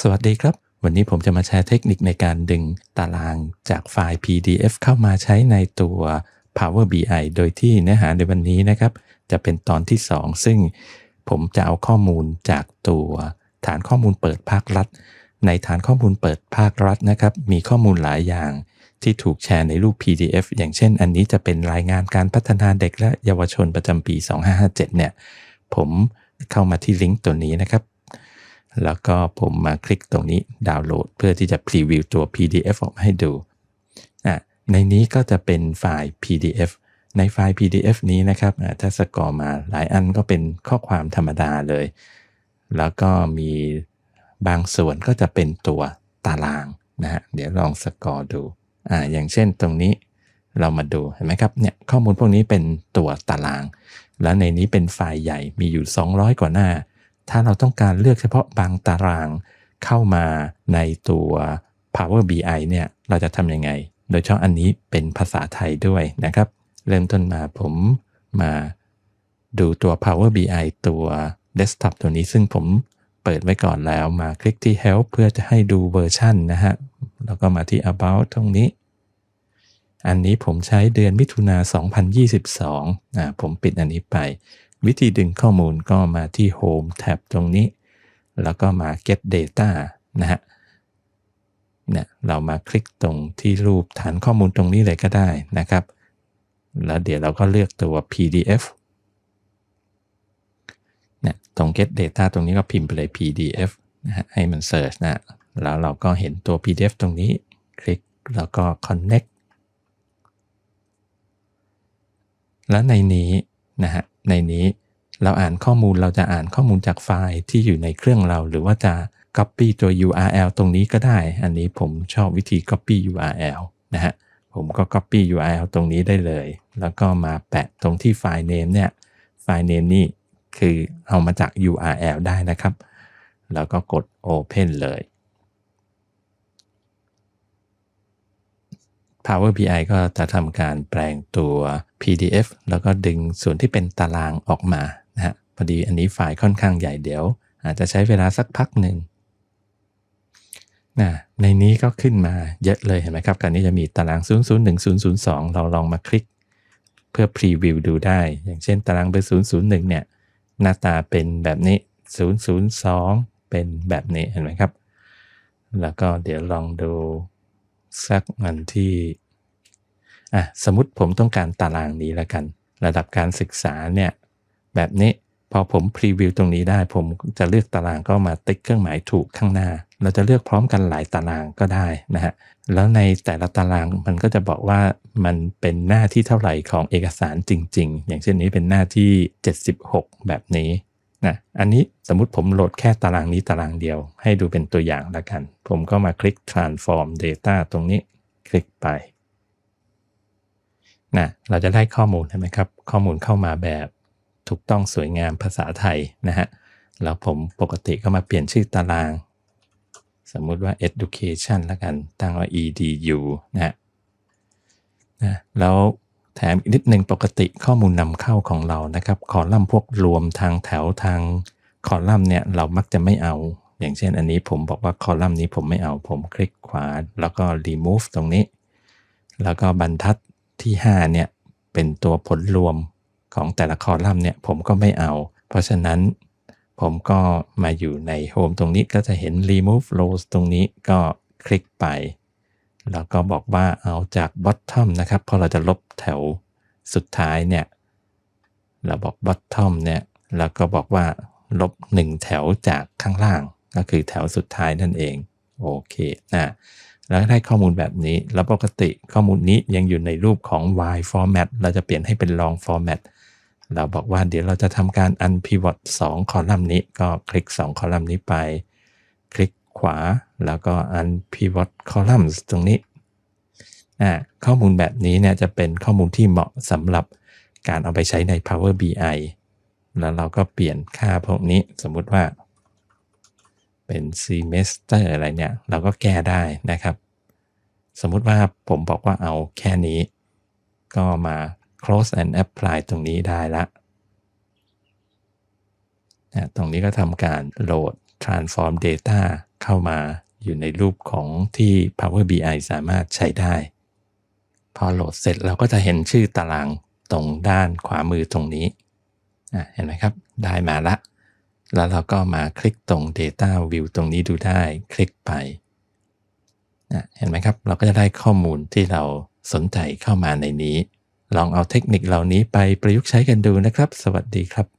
สวัสดีครับ วันนี้ผมจะมาแชร์เทคนิคในการดึงตารางจากไฟล์ PDF เข้ามาใช้ในตัว Power BI โดยที่เนื้อหาในวันนี้นะครับ จะเป็นตอนที่ 2 ซึ่งผมจะเอาข้อมูลจากตัวฐานข้อมูลเปิดภาครัฐ ในฐานข้อมูลเปิดภาครัฐนะครับ มีข้อมูลหลายอย่างที่ถูกแชร์ในรูป PDF อย่างเช่น อันนี้จะเป็นรายงานการพัฒนาเด็กและเยาวชนประจำปี 2557 เนี่ย ผมเข้ามาที่ลิงก์ตัวนี้นะครับ แล้วก็ผมมาคลิกตรงนี้ดาวน์โหลด เพื่อที่จะพรีวิวตัว PDF ออกมาให้ดูอะในนี้ก็จะเป็นไฟล์ PDF ในไฟล์ PDF นี้นะครับถ้าสกอร์มาหลายอันก็เป็นข้อความธรรมดาเลย แล้วก็มีบางส่วนก็จะเป็นตัวตารางนะฮะเดี๋ยวลองสกอร์ดูอ่าอย่างเช่นตรงนี้เรามาดูเห็นไหมครับเนี่ยข้อมูลพวกนี้เป็นตัวตาราง แล้วในนี้เป็นไฟล์ใหญ่มีอยู่ 200 กว่าหน้า ถ้าเราต้องการเลือกเฉพาะบางตารางเข้ามาในตัว Power BI เนี่ยเราจะทำยังไง โดยเฉพาะอันนี้เป็นภาษาไทยด้วยนะครับ เริ่มต้นมาผมมาดูตัว Power BI ตัว Desktop ตัวนี้ซึ่งผมเปิดไว้ก่อนแล้วมาคลิกที่ Help เพื่อจะให้ดูเวอร์ชันนะฮะ แล้วก็มาที่ About ตรงนี้ อันนี้ผมใช้เดือนมิถุนา2022อ่าผมปิดอันนี้ไป วิธีดึงข้อมูลก็มาที่ Home tab ตรงนี้ แล้วก็มา Get Data นะฮะเนี่ยเรามาคลิกตรงที่รูปฐานข้อมูลตรงนี้เลยก็ได้นะครับ แล้วเดี๋ยวเราก็เลือกตัว PDF เนี่ยตรง Get Data ตรงนี้ก็พิมพ์ไปเลย PDF นะฮะให้มัน Search นะ แล้วเราก็เห็นตัว PDF ตรงนี้ คลิกแล้วก็ Connect แล้วในนี้ นะฮะในนี้เราอ่านข้อมูลเราจะอ่านข้อมูลจากไฟล์ที่อยู่ในเครื่องเรา หรือว่าจะ Copy ตัว URL ตรงนี้ก็ได้ อันนี้ผมชอบวิธี Copy URL นะฮะผมก็ Copy URL ตรงนี้ได้เลย แล้วก็มาแปะตรงที่ไฟล์ name เนี่ยไฟล์ name นี่คือเอามาจาก URL ได้นะครับ แล้วก็กด Open เลย Power BI ก็จะทำการแปลงตัว PDF แล้วก็ดึงส่วนที่เป็นตารางออกมานะฮะพอดีอันนี้ไฟล์ค่อนข้างใหญ่เดี๋ยว อาจจะใช้เวลาสักพักหนึ่งนะในนี้ก็ขึ้นมาเยอะเลยเห็นไหมครับการนี้จะมีตาราง 001002 เราลองมาคลิก เพื่อพรีวิวดูได้ อย่างเช่นตารางเบอร์001 เนี่ย หน้าตาเป็นแบบนี้ 002 เป็นแบบนี้เห็นไหมครับ แล้วก็เดี๋ยวลองดู สักอันที่อะสมมติผมต้องการตารางนี้แล้วกัน ระดับการศึกษาเนี่ยแบบนี้พอผมพรีวิวตรงนี้ได้ ผมจะเลือกตารางก็มาติ๊กเครื่องหมายถูกข้างหน้า เราจะเลือกพร้อมกันหลายตารางก็ได้นะฮะแล้วในแต่ละตารางมันก็จะบอกว่ามันเป็นหน้าที่เท่าไหร่ของเอกสารจริง ๆ อย่างเช่นนี้เป็นหน้าที่ 76 แบบนี้ นะอันนี้สมมติผมโหลดแค่ตารางนี้ตารางเดียว ให้ดูเป็นตัวอย่างแล้วกัน ผมก็มาคลิก transform data ตรงนี้คลิกไปนะเราจะได้ข้อมูลใช่ไหมครับ ข้อมูลเข้ามาแบบถูกต้องสวยงามภาษาไทยนะฮะ แล้วผมปกติก็มาเปลี่ยนชื่อตาราง สมมุติว่า education แล้วกันตั้งว่า edu นะฮะนะแล้ว แถมอีกนิดหนึ่งปกติข้อมูลนำเข้าของเรานะครับ คอลัมน์พวกรวมทางแถวทางคอลัมน์เนี่ยเรามักจะไม่เอา อย่างเช่นอันนี้ผมบอกว่าคอลัมน์นี้ผมไม่เอา ผมคลิกขวาแล้วก็ remove ตรงนี้ แล้วก็บรรทัดที่ 5 เนี่ย เป็นตัวผลรวมของแต่ละคอลัมน์เนี่ยผมก็ไม่เอา เพราะฉะนั้นผมก็มาอยู่ใน Home ตรงนี้ก็จะเห็น remove rows ตรงนี้ก็คลิกไป แล้วก็บอกว่าเอาจาก bottom นะครับเพราะเราจะลบแถวสุดท้ายเนี่ยเราบอก bottom เนี่ยแล้วก็บอกว่าลบ 1 แถวจากข้างล่าง ก็คือแถวสุดท้ายนั่นเอง โอเคนะแล้วได้ข้อมูลแบบนี้ แล้วปกติข้อมูลนี้ยังอยู่ในรูปของ y format เราจะเปลี่ยนให้เป็น long format เราบอกว่าเดี๋ยวเราจะทำการ unpivot 2 คอลัมน์นี้ ก็คลิก 2 คอลัมน์นี้ไป คลิก วา แล้วก็ unpivot columns ตรงนี้อ่าข้อมูลแบบนี้เนี่ยจะเป็นข้อมูลที่เหมาะสำหรับการเอาไปใช้ใน Power BI แล้วเราก็เปลี่ยนค่าพวกนี้สมมุติว่า เป็น semester อะไรเนี่ย เราก็แก้ได้นะครับ สมมุติว่าผมบอกว่าเอาแค่นี้ ก็มา close and apply ตรงนี้ได้ละนะตรงนี้ก็ทำการโหลด transform data เข้ามาอยู่ในรูปของที่ Power BI สามารถใช้ได้ พอโหลดเสร็จเราก็จะเห็นชื่อตารางตรงด้านขวามือตรงนี้เห็นไหมครับ ได้มาละ แล้วเราก็มาคลิกตรง Data View ตรงนี้ดูได้ คลิกไป เห็นไหมครับ เราก็จะได้ข้อมูลที่เราสนใจเข้ามาในนี้ ลองเอาเทคนิคเหล่านี้ไปประยุกต์ใช้กันดูนะครับ สวัสดีครับ